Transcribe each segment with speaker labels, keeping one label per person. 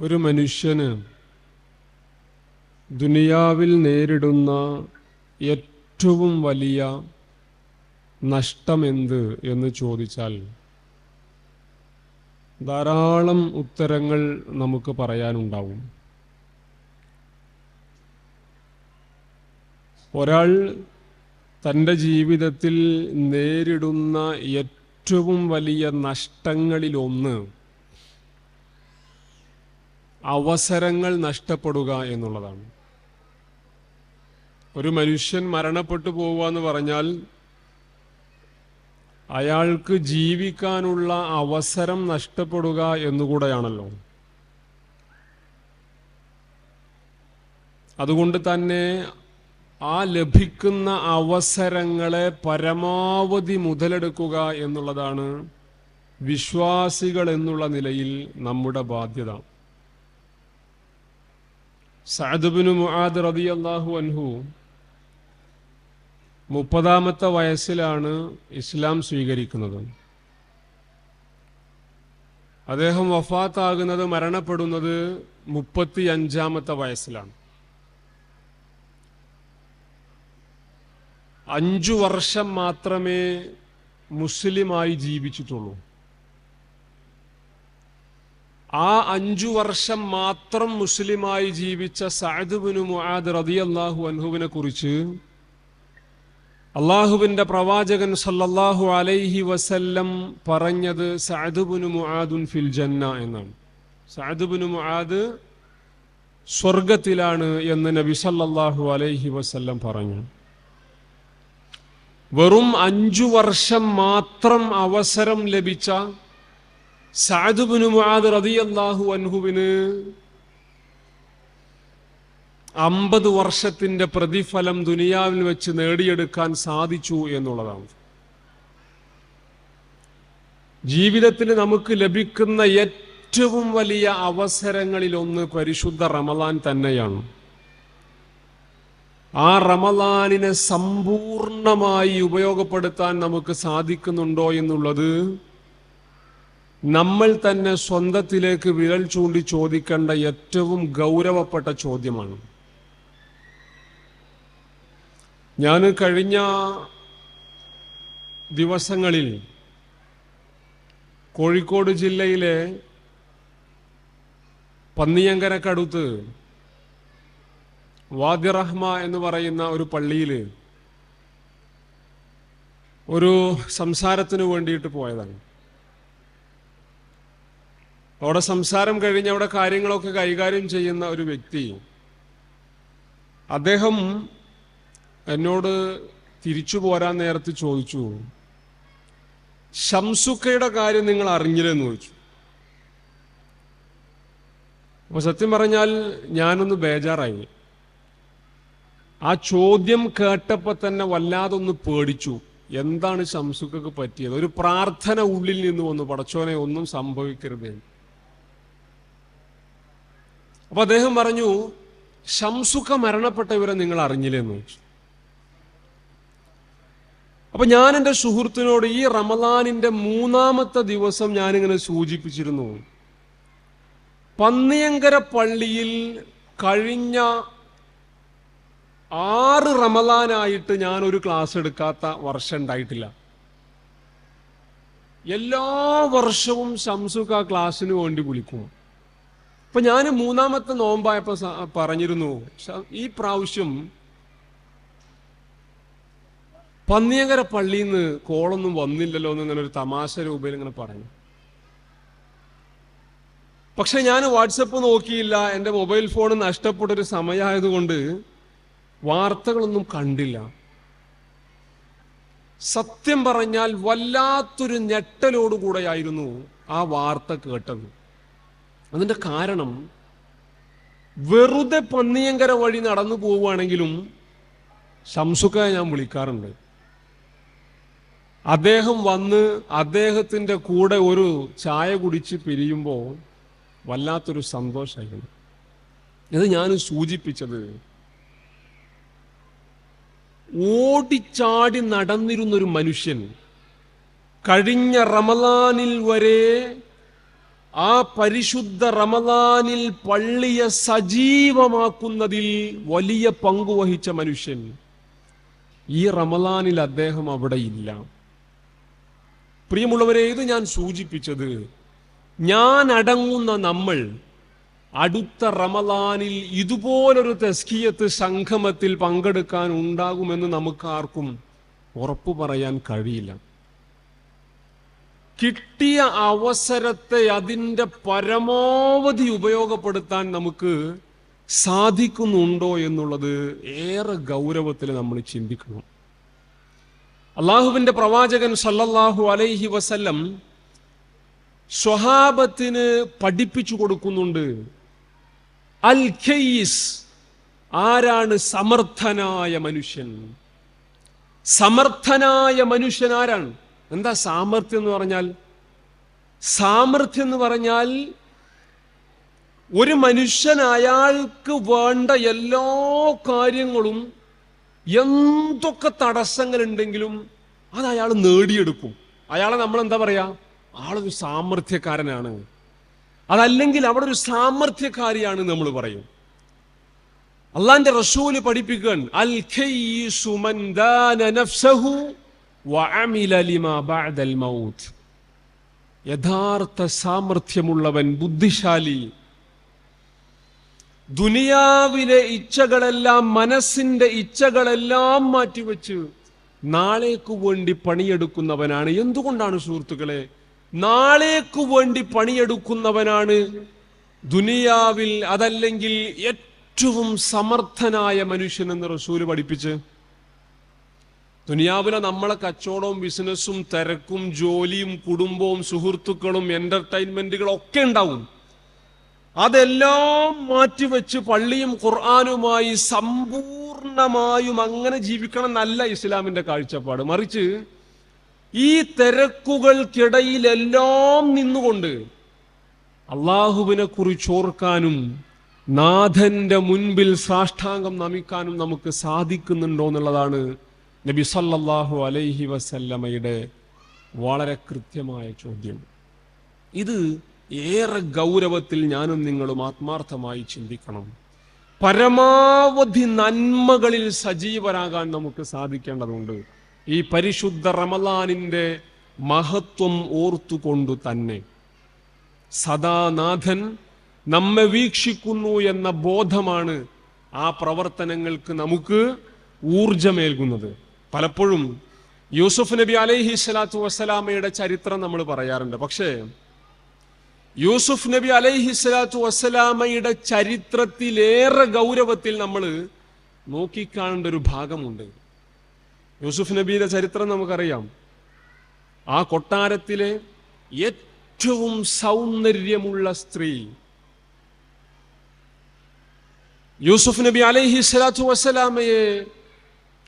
Speaker 1: ഒരു മനുഷ്യന് ദുനിയാവിൽ നേരിടുന്ന ഏറ്റവും വലിയ നഷ്ടമെന്ത് എന്ന് ചോദിച്ചാൽ ധാരാളം ഉത്തരങ്ങൾ നമുക്ക് പറയാനുണ്ടാവും. ഒരാൾ തന്റെ ജീവിതത്തിൽ നേരിടുന്ന ഏറ്റവും വലിയ നഷ്ടങ്ങളിലൊന്ന് അവസരങ്ങൾ നഷ്ടപ്പെടുക എന്നുള്ളതാണ്. ഒരു മനുഷ്യൻ മരണപ്പെട്ടു പോവുക എന്ന് പറഞ്ഞാൽ അയാൾക്ക് ജീവിക്കാനുള്ള അവസരം നഷ്ടപ്പെടുക എന്നുകൂടെയാണല്ലോ. അതുകൊണ്ട് തന്നെ ആ ലഭിക്കുന്ന അവസരങ്ങളെ പരമാവധി മുതലെടുക്കുക എന്നുള്ളതാണ് വിശ്വാസികൾ എന്നുള്ള നിലയിൽ നമ്മുടെ ബാധ്യത. സഅദ്ബിനു മുആദ് റളിയല്ലാഹു അൻഹു മുപ്പതാമത്തെ വയസ്സിലാണ് ഇസ്ലാം സ്വീകരിക്കുന്നത്. അദ്ദേഹം വഫാത്താകുന്നത് മരണപ്പെടുന്നത് മുപ്പത്തി അഞ്ചാമത്തെ വയസ്സിലാണ്. അഞ്ചു വർഷം മാത്രമേ മുസ്ലിമായി ജീവിച്ചിട്ടുള്ളൂ. ആ അഞ്ചു വർഷം മാത്രം മുസ്ലിമായി ജീവിച്ച സഅദ്ബിനു മുആദ് റളിയല്ലാഹു അൻഹുവിനെ കുറിച്ച് അള്ളാഹുവിന്റെ പ്രവാചകൻ സല്ലല്ലാഹു അലൈഹി വസല്ലം പറഞ്ഞത് സഅദ്ബിനു മുആദുൻ ഫിൽ ജന്ന എന്നാണ്. സഅദ്ബിനു മുആദ് സ്വർഗത്തിലാണ് എന്ന് നബി സല്ലല്ലാഹു അലൈഹി വസല്ലം പറഞ്ഞു. വെറും അഞ്ചു വർഷം മാത്രം അവസരം ലഭിച്ച സഅദ്ബിനു മുആദ് അമ്പത് വർഷത്തിന്റെ പ്രതിഫലം ദുനിയാവിൽ വെച്ച് നേടിയെടുക്കാൻ സാധിച്ചു എന്നുള്ളതാണ്. ജീവിതത്തിൽ നമുക്ക് ലഭിക്കുന്ന ഏറ്റവും വലിയ അവസരങ്ങളിൽ ഒന്ന് പരിശുദ്ധ റമലാൻ തന്നെയാണ്. ആ റമലാനിനെ സമ്പൂർണമായി ഉപയോഗപ്പെടുത്താൻ നമുക്ക് സാധിക്കുന്നുണ്ടോ എന്നുള്ളത് നമ്മൾ തന്നെ സ്വന്തത്തിലേക്ക് വിരൽ ചൂണ്ടി ചോദിക്കേണ്ട ഏറ്റവും ഗൗരവപ്പെട്ട ചോദ്യമാണ്. ഞാൻ കഴിഞ്ഞ ദിവസങ്ങളിൽ കോഴിക്കോട് ജില്ലയിലെ പന്നിയങ്കരക്കടുത്ത് വാദിറഹ്മ എന്ന് പറയുന്ന ഒരു പള്ളിയിൽ ഒരു സംസാരത്തിന് വേണ്ടിയിട്ട് പോയതാണ്. അവിടെ സംസാരം കഴിഞ്ഞ് അവിടെ കാര്യങ്ങളൊക്കെ കൈകാര്യം ചെയ്യുന്ന ഒരു വ്യക്തി. അദ്ദേഹം എന്നോട് തിരിച്ചു പോരാൻ നേരത്ത് ചോദിച്ചു ഷംസുക്കയുടെ കാര്യം നിങ്ങൾ അറിഞ്ഞില്ലെന്ന് ചോദിച്ചു. അപ്പൊ സത്യം പറഞ്ഞാൽ ഞാനൊന്ന് ബേജാറായി. ആ ചോദ്യം കേട്ടപ്പോൾ തന്നെ വല്ലാതൊന്ന് പേടിച്ചു. എന്താണ് ഷംസുക്കക്ക് പറ്റിയത്? ഒരു പ്രാർത്ഥന ഉള്ളിൽ നിന്ന് വന്നു പടച്ചോനെ ഒന്നും സംഭവിക്കരുതേ അപ്പൊ അദ്ദേഹം പറഞ്ഞു ഷംസുക്ക മരണപ്പെട്ട വിവരം നിങ്ങൾ അറിഞ്ഞില്ലെന്ന് അപ്പൊ ഞാൻ എന്റെ സുഹൃത്തിനോട് ഈ റമദാനിന്റെ മൂന്നാമത്തെ ദിവസം ഞാനിങ്ങനെ സൂചിപ്പിച്ചിരുന്നു. പന്നിയങ്കര പള്ളിയിൽ കഴിഞ്ഞ ആറ് റമദാനായിട്ട് ഞാൻ ഒരു ക്ലാസ് എടുക്കാത്ത വർഷം ഉണ്ടായിട്ടില്ല. എല്ലാ വർഷവും ഷംസുക്ക ക്ലാസ്സിന് വേണ്ടി വിളിക്കും. അപ്പൊ ഞാൻ മൂന്നാമത്തെ നോമ്പായപ്പോ പറഞ്ഞിരുന്നു. ഈ പ്രാവശ്യം പന്നിയങ്കര പള്ളിയിൽ നിന്ന് കോളൊന്നും വന്നില്ലല്ലോ എന്ന് ഇങ്ങനെ ഒരു തമാശ രൂപയിൽ ഇങ്ങനെ പറഞ്ഞു. പക്ഷെ ഞാൻ വാട്സപ്പ് നോക്കിയില്ല. എന്റെ മൊബൈൽ ഫോൺ നഷ്ടപ്പെട്ടൊരു സമയമായതുകൊണ്ട് വാർത്തകളൊന്നും കണ്ടില്ല. സത്യം പറഞ്ഞാൽ വല്ലാത്തൊരു ഞെട്ടലോടുകൂടെയായിരുന്നു ആ വാർത്ത കേട്ടത്. അതിന്റെ കാരണം വെറുതെ പന്നിയങ്കര വഴി നടന്നു പോവുകയാണെങ്കിലും ശംസുക്ക ഞാൻ വിളിക്കാറുണ്ട്. അദ്ദേഹം വന്ന് അദ്ദേഹത്തിന്റെ കൂടെ ഒരു ചായ കുടിച്ച് പിരിയുമ്പോൾ വല്ലാത്തൊരു സന്തോഷമായിരുന്നു. ഇത് ഞാൻ സൂചിപ്പിച്ചത് ഓടിച്ചാടി നടന്നിരുന്നൊരു മനുഷ്യൻ കഴിഞ്ഞ റമലാനിൽ വരെ ആ പരിശുദ്ധ റമദാനിൽ പള്ളിയെ സജീവമാക്കുന്നതിൽ വലിയ പങ്കുവഹിച്ച മനുഷ്യൻ ഈ റമദാനിൽ അദ്ദേഹം അവിടെ ഇല്ല. പ്രിയമുള്ളവരെ ഇത് ഞാൻ സൂചിപ്പിച്ചത് ഞാൻ അടങ്ങുന്ന നമ്മൾ അടുത്ത റമദാനിൽ ഇതുപോലൊരു തെസ്കിയത്ത് സംഗമത്തിൽ പങ്കെടുക്കാൻ ഉണ്ടാകുമെന്ന് നമുക്കാർക്കും ഉറപ്പു പറയാൻ കഴിയില്ല. കിട്ടിയ അവസരത്തെ അതിന്റെ പരമാവധി ഉപയോഗപ്പെടുത്താൻ നമുക്ക് സാധിക്കുന്നുണ്ടോ എന്നുള്ളത് ഏറെ ഗൗരവത്തിൽ നമ്മൾ ചിന്തിക്കണം. അള്ളാഹുവിന്റെ പ്രവാചകൻ സല്ലല്ലാഹു അലൈഹി വസല്ലം സ്വഹാബത്തിന് പഠിപ്പിച്ചു കൊടുക്കുന്നുണ്ട്. അൽ ഖെയ്സ് ആരാണ് സമർത്ഥനായ മനുഷ്യൻ? സമർത്ഥനായ മനുഷ്യൻ ആരാണ്? എന്താ സാമർഥ്യം എന്ന് പറഞ്ഞാൽ? സാമർഥ്യം എന്ന് പറഞ്ഞാൽ ഒരു മനുഷ്യൻ അയാൾക്ക് വേണ്ട എല്ലാ കാര്യങ്ങളും എന്തൊക്കെ തടസ്സങ്ങളുണ്ടെങ്കിലും അത് അയാൾ നേടിയെടുക്കും. അയാളെ നമ്മൾ എന്താ പറയാ ആളൊരു സാമർഥ്യക്കാരനാണ്. അതല്ലെങ്കിൽ അവിടെ ഒരു സാമർഥ്യക്കാരിയാണ് നമ്മൾ പറയും. അള്ളാന്റെ റസൂൽ പഠിപ്പിക്കാൻ യഥാർത്ഥ സാമർഥ്യമുള്ളവൻ ബുദ്ധിശാലി. ദുനിയാവിലെ ഇച്ഛകളെല്ലാം മനസ്സിന്റെ ഇച്ഛകളെല്ലാം മാറ്റിവെച്ച് നാളേക്കു വേണ്ടി പണിയെടുക്കുന്നവനാണ്. എന്തുകൊണ്ടാണ് സുഹൃത്തുക്കളെ? നാളേക്കു വേണ്ടി പണിയെടുക്കുന്നവനാണ് ദുനിയാവിൽ അതല്ലെങ്കിൽ ഏറ്റവും സമർത്ഥനായ മനുഷ്യൻ എന്ന് റസൂൽ പഠിപ്പിച്ച് ദുനിയാവിലെ നമ്മളെ കച്ചവടവും ബിസിനസ്സും തിരക്കും ജോലിയും കുടുംബവും സുഹൃത്തുക്കളും എന്റർടൈൻമെന്റുകളും ഒക്കെ ഉണ്ടാവും. അതെല്ലാം മാറ്റിവെച്ച് പള്ളിയും ഖുർആാനുമായി സമ്പൂർണമായും അങ്ങനെ ജീവിക്കണം എന്നല്ല ഇസ്ലാമിന്റെ കാഴ്ചപ്പാട്. മറിച്ച് ഈ തിരക്കുകൾക്കിടയിലെല്ലാം നിന്നുകൊണ്ട് അള്ളാഹുവിനെ കുറിച്ചോർക്കാനും നാഥന്റെ മുൻപിൽ സാഷ്ടാംഗം നമിക്കാനും നമുക്ക് സാധിക്കുന്നുണ്ടോ എന്നുള്ളതാണ് നബി സല്ലല്ലാഹു അലൈഹി വസല്ലമയുടെ വളരെ കൃത്യമായ ചോദ്യം. ഇത് ഏറെ ഗൗരവത്തിൽ ഞാനും നിങ്ങളും ആത്മാർത്ഥമായി ചിന്തിക്കണം. പരമാവധി നന്മകളിൽ സജീവരാകാൻ നമുക്ക് സാധിക്കേണ്ടതുണ്ട്. ഈ പരിശുദ്ധ റമലാനിന്റെ മഹത്വം ഓർത്തുകൊണ്ടു തന്നെ. സദാനാഥൻ നമ്മെ വീക്ഷിക്കുന്നു എന്ന ബോധമാണ് ആ പ്രവർത്തനങ്ങൾക്ക് നമുക്ക് ഊർജമേൽകുന്നത് പലപ്പോഴും യൂസുഫ് നബി അലൈഹി സ്വലാത്തു വസ്സലാമയുടെ ചരിത്രം നമ്മൾ പറയാറുണ്ട്. പക്ഷേ യൂസുഫ് നബി അലൈഹി സ്വലാത്തു വസ്സലാമയുടെ ചരിത്രത്തിലേറെ ഗൗരവത്തിൽ നമ്മൾ നോക്കിക്കാണേണ്ട ഒരു ഭാഗമുണ്ട്. യൂസുഫ് നബിയുടെ ചരിത്രം നമുക്കറിയാം. ആ കൊട്ടാരത്തിലെ ഏറ്റവും സൗന്ദര്യമുള്ള സ്ത്രീ യൂസുഫ് നബി അലൈഹി സ്വലാത്തു വസ്സലാമയെ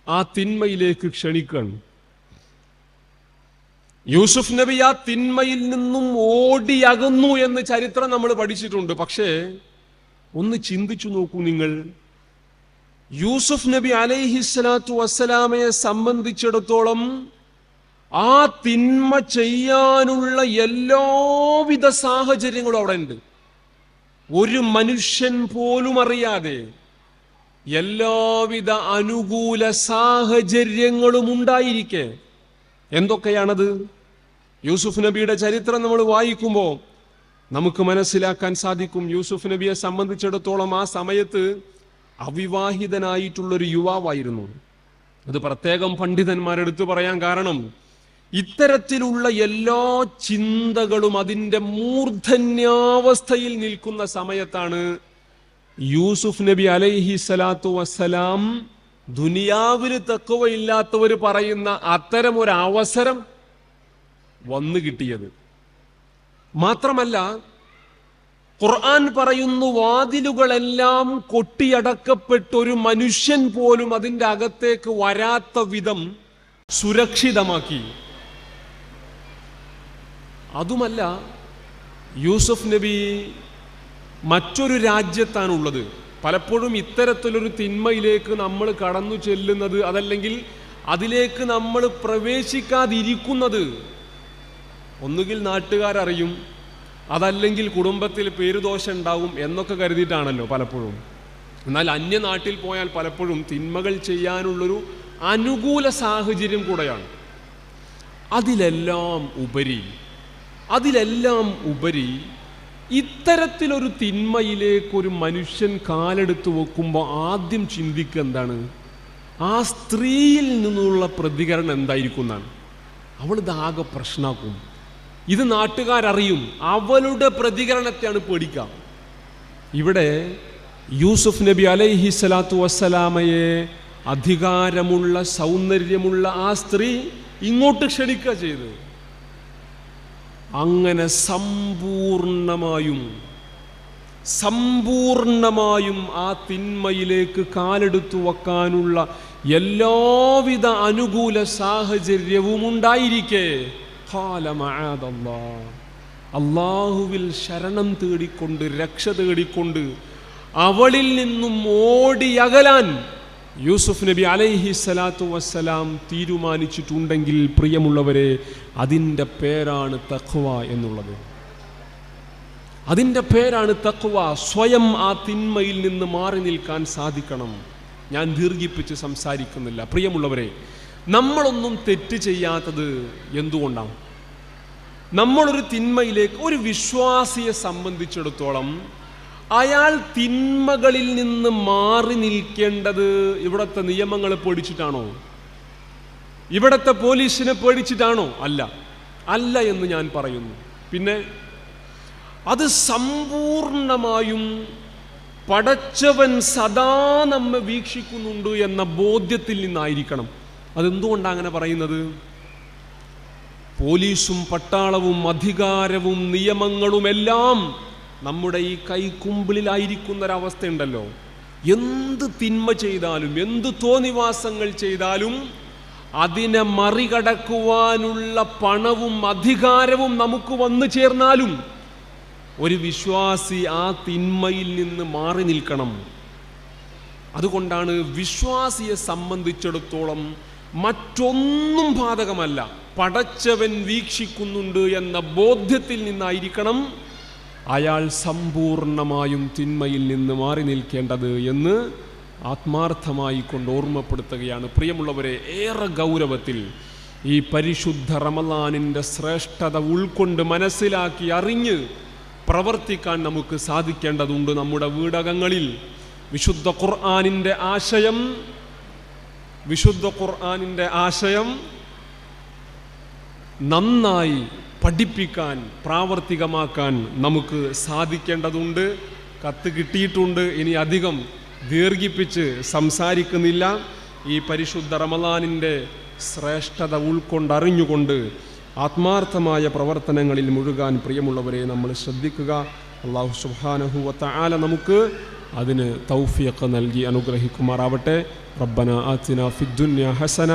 Speaker 1: ആ തിന്മയിലേക്ക് ക്ഷണിക്കണം. യൂസുഫ് നബി ആ തിന്മയിൽ നിന്നും ഓടിയകുന്നു എന്ന് ചരിത്രം നമ്മൾ പഠിച്ചിട്ടുണ്ട്. പക്ഷേ ഒന്ന് ചിന്തിച്ചു നോക്കൂ നിങ്ങൾ. യൂസുഫ് നബി അലൈഹി സ്വലാത്തു വസ്സലാമയെ സംബന്ധിച്ചിടത്തോളം ആ തിന്മ ചെയ്യാനുള്ള എല്ലാവിധ സാഹചര്യങ്ങളും അവിടെ ഉണ്ട് ഒരു മനുഷ്യൻ പോലും അറിയാതെ എല്ലാവിധ അനുകൂല സാഹചര്യങ്ങളും ഉണ്ടായിരിക്കെ. എന്തൊക്കെയാണത്? യൂസുഫ് നബിയുടെ ചരിത്രം നമ്മൾ വായിക്കുമ്പോൾ നമുക്ക് മനസ്സിലാക്കാൻ സാധിക്കും യൂസുഫ് നബിയെ സംബന്ധിച്ചിടത്തോളം ആ സമയത്ത് അവിവാഹിതനായിട്ടുള്ളൊരു യുവാവായിരുന്നു. അത് പ്രത്യേകം പണ്ഡിതന്മാരെടുത്ത് പറയാൻ കാരണം ഇത്തരത്തിലുള്ള എല്ലാ ചിന്തകളും അതിന്റെ മൂർധന്യാവസ്ഥയിൽ നിൽക്കുന്ന സമയത്താണ് യൂസുഫ് നബി അലൈഹി സ്വലാത്തു വസ്സലാം ദുനിയാവിന് തക്കവയില്ലാത്തവർ പറയുന്ന അത്തരം ഒരു അവസരം വന്നു കിട്ടിയത്. മാത്രമല്ല ഖുർആൻ പറയുന്നു വാതിലുകളെല്ലാം കൊട്ടിയടക്കപ്പെട്ട ഒരു മനുഷ്യൻ പോലും അതിന്റെ അകത്തേക്ക് വരാത്ത വിധം സുരക്ഷിതമാക്കി. അതുമല്ല യൂസഫ് നബി മറ്റൊരു രാജ്യത്താണുള്ളത്. പലപ്പോഴും ഇത്തരത്തിലൊരു തിന്മയിലേക്ക് നമ്മൾ കടന്നു ചെല്ലുന്നത് അതല്ലെങ്കിൽ അതിലേക്ക് നമ്മൾ പ്രവേശിക്കാതിരിക്കുന്നത്. ഒന്നുകിൽ നാട്ടുകാരറിയും അതല്ലെങ്കിൽ കുടുംബത്തിൽ പേരുദോഷം ഉണ്ടാവും എന്നൊക്കെ കരുതിയിട്ടാണല്ലോ പലപ്പോഴും. എന്നാൽ അന്യനാട്ടിൽ പോയാൽ പലപ്പോഴും തിന്മകൾ ചെയ്യാനുള്ളൊരു അനുകൂല സാഹചര്യം കൂടെയാണ്. അതിലെല്ലാം ഉപരി അതിലെല്ലാം ഉപരി ഇത്തരത്തിലൊരു തിന്മയിലേക്ക് ഒരു മനുഷ്യൻ കാലെടുത്ത് വെക്കുമ്പോൾ ആദ്യം ചിന്തിക്കുക എന്താണ്? ആ സ്ത്രീയിൽ നിന്നുള്ള പ്രതികരണം എന്തായിരിക്കും എന്നാണ്. അവൾ ഇതാകെ പ്രശ്നമാക്കും ഇത് നാട്ടുകാരറിയും. അവളുടെ പ്രതികരണത്തെയാണ് പേടിക്കുക ഇവിടെ യൂസുഫ് നബി അലൈഹി സ്വലാത്തു വസ്സലാമയെ അധികാരമുള്ള സൗന്ദര്യമുള്ള ആ സ്ത്രീ ഇങ്ങോട്ട് ക്ഷണിക്കുക ചെയ്ത്. അങ്ങനെ സമ്പൂർണമായും സമ്പൂർണമായും ആ തിന്മയിലേക്ക് കാലെടുത്തു വെക്കാനുള്ള എല്ലാവിധ അനുകൂല സാഹചര്യവും ഉണ്ടായിരിക്കെ. അള്ളാഹുവിൽ ശരണം തേടിക്കൊണ്ട് രക്ഷ തേടിക്കൊണ്ട് അവളിൽ നിന്നും ഓടിയകലാൻ യൂസുഫ് നബി അലൈഹി സ്വലാത്തു വസ്സലാം തീരുമാനിച്ചിട്ടുണ്ടെങ്കിൽ പ്രിയമുള്ളവരെ അതിന്റെ പേരാണ് തഖ്വ എന്നുള്ളത്. അതിന്റെ പേരാണ് തഖ്വ. സ്വയം ആ തിന്മയിൽ നിന്ന് മാറി നിൽക്കാൻ സാധിക്കണം. ഞാൻ ദീർഘിപ്പിച്ച് സംസാരിക്കുന്നില്ല. പ്രിയമുള്ളവരെ നമ്മളൊന്നും തെറ്റ് ചെയ്യാത്തത് എന്തുകൊണ്ടാണ്? നമ്മളൊരു തിന്മയിലേക്ക് ഒരു വിശ്വാസിയെ സംബന്ധിച്ചിടത്തോളം അയാൾ തിന്മകളിൽ നിന്ന് മാറി നിൽക്കേണ്ടത് ഇവിടുത്തെ നിയമങ്ങളെ പേടിച്ചിട്ടാണോ? ഇവിടുത്തെ പോലീസിനെ പേടിച്ചിട്ടാണോ? അല്ല. അല്ല എന്ന് ഞാൻ പറയുന്നു. പിന്നെ അത് സമ്പൂർണമായും പടച്ചവൻ സദാ നമ്മെ വീക്ഷിക്കുന്നുണ്ട് എന്ന ബോധ്യത്തിൽ നിന്നായിരിക്കണം. അതെന്തുകൊണ്ടാണ് അങ്ങനെ പറയുന്നത്? പോലീസും പട്ടാളവും അധികാരവും നിയമങ്ങളും എല്ലാം നമ്മുടെ ഈ കൈക്കുമ്പിളിലായിരിക്കുന്ന ഒരവസ്ഥയുണ്ടല്ലോ എന്ത് തിന്മ ചെയ്താലും എന്ത് തോന്നിവാസങ്ങൾ ചെയ്താലും അതിനെ മറികടക്കുവാനുള്ള പണവും അധികാരവും നമുക്ക് വന്നു ചേർന്നാലും ഒരു വിശ്വാസി ആ തിന്മയിൽ നിന്ന് മാറി നിൽക്കണം. അതുകൊണ്ടാണ് വിശ്വാസിയെ സംബന്ധിച്ചിടത്തോളം മറ്റൊന്നും ബാധകമല്ല. പടച്ചവൻ വീക്ഷിക്കുന്നുണ്ട് എന്ന ബോധ്യത്തിൽ നിന്നായിരിക്കണം അയാൾ സമ്പൂർണമായും തിന്മയിൽ നിന്ന് മാറി നിൽക്കേണ്ടത് എന്ന് ആത്മാർത്ഥമായി കൊണ്ട് ഓർമ്മപ്പെടുത്തുകയാണ്. പ്രിയമുള്ളവരെ ഏറെ ഗൗരവത്തിൽ ഈ പരിശുദ്ധ റമലാനിന്റെ ശ്രേഷ്ഠത ഉൾക്കൊണ്ട് മനസ്സിലാക്കി അറിഞ്ഞ് പ്രവർത്തിക്കാൻ നമുക്ക് സാധിക്കേണ്ടതുണ്ട് നമ്മുടെ വീടകങ്ങളിൽ. വിശുദ്ധ ഖുർആാനിന്റെ ആശയം വിശുദ്ധ ഖുർആാനിന്റെ ആശയം നന്നായി പഠിപ്പിക്കാൻ പ്രാവർത്തികമാക്കാൻ നമുക്ക് സാധിക്കേണ്ടതുണ്ട് കത്ത് കിട്ടിയിട്ടുണ്ട് ഇനി അധികം ദീർഘിപ്പിച്ച് സംസാരിക്കുന്നില്ല. ഈ പരിശുദ്ധ റമലാനിന്റെ ശ്രേഷ്ഠത ഉൾക്കൊണ്ടറിഞ്ഞുകൊണ്ട് ആത്മാർത്ഥമായ പ്രവർത്തനങ്ങളിൽ മുഴുകാൻ പ്രിയമുള്ളവരെ നമ്മൾ ശ്രദ്ധിക്കുക. അള്ളാഹു സുബാനഹുവത്ത ആല നമുക്ക് അതിന് തൗഫിയൊക്കെ നൽകി അനുഗ്രഹിക്കുമാറാവട്ടെ. റബ്ബന ആത്തിന ഫിദ്ദുന്യ ഹസന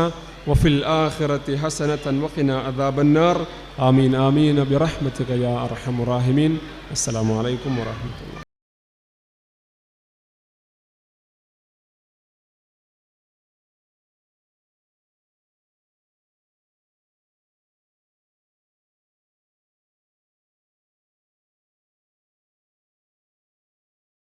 Speaker 1: وفي الآخرة حسنة وقنا عذاب النار. آمين آمين. برحمتك يا أرحم الراحمين. السلام عليكم ورحمة الله.